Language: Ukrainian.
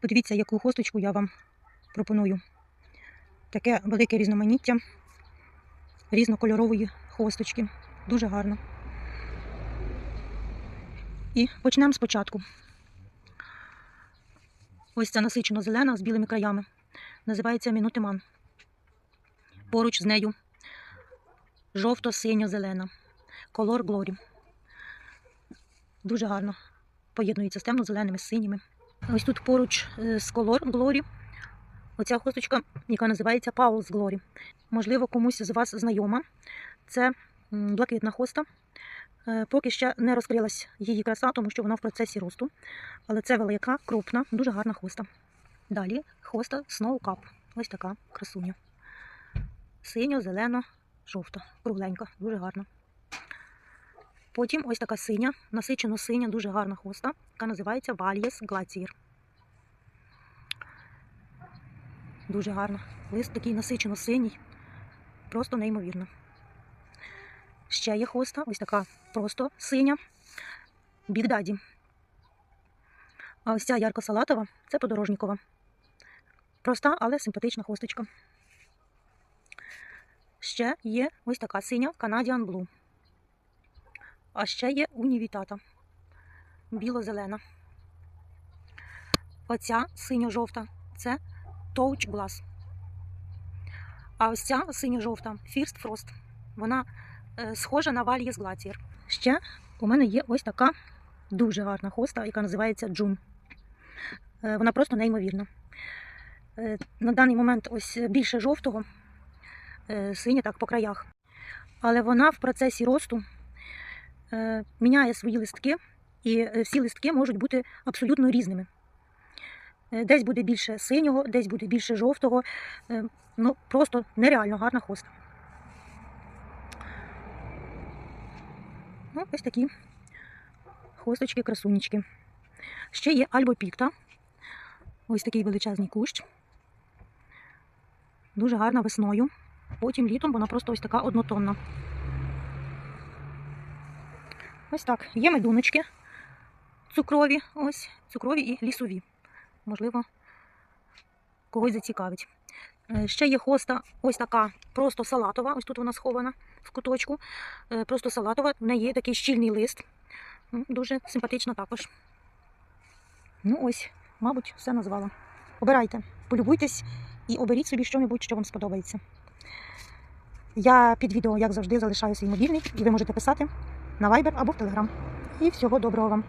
Подивіться, яку хосточку я вам пропоную. Таке велике різноманіття різнокольорової хосточки. Дуже гарно. І почнемо спочатку. Ось ця насичено зелена з білими краями. Називається мінутиман. Поруч з нею жовто-синьо-зелена. Колор Глорі. Дуже гарно поєднується з темно-зеленими, з синіми. Ось тут поруч е, з колор Глорі. Оця хусточка, яка називається Paul's Glory. Можливо, комусь з вас знайома. Це блакитна хоста. Е, Поки ще не розкрилась її краса, тому що вона в процесі росту. Але це велика, крупна, дуже гарна хоста. Далі хоста Snow Cup. Ось така красуня. Синьо, зелено, жовта, кругленька, дуже гарна. Потім ось така синя, насичено синя, дуже гарна хоста, яка називається Valies Glacier. Дуже гарна. Лист такий насичено синій, просто неймовірно. Ще є хоста, ось така просто синя, Daddy. А ось ця ярко-салатова це подорожникова. Проста, але симпатична хосточка. Ще є ось така синя Canadian Blue. А ще є унівітата. Біло-зелена. Оця синьо-жовта це Touch Glass. А ось ця синьо-жовта First Frost. Вона е, схожа на Valies Glacier. Ще у мене є ось така дуже гарна хоста, яка називається Джун. Е, вона просто неймовірна. Е, на даний момент ось більше жовтого, синя так по краях. Але вона в процесі росту міняє свої листки, і е, всі листки можуть бути абсолютно різними. Е, Десь буде більше синього, десь буде більше жовтого. Е, Ну, просто нереально гарна хоста. Ну, ось такі хосточки, красунечки. Ще є альбопікта. Ось такий величезний кущ. Дуже гарна весною. Потім літом вона просто ось така однотонна. Ось так. Є медуночки цукрові, ось, цукрові і лісові. Можливо, когось зацікавить. Е, Ще є хоста, ось така просто салатова. Ось тут вона схована в куточку. Е, Просто салатова. В неї є такий щільний лист. Дуже симпатична також. Ну ось, мабуть, все назвала. Обирайте, полюбуйтесь і оберіть собі що-небудь, що вам сподобається. Я під відео, як завжди, залишаю свій мобільний, і ви можете писати на Viber або в Telegram. І всього доброго вам!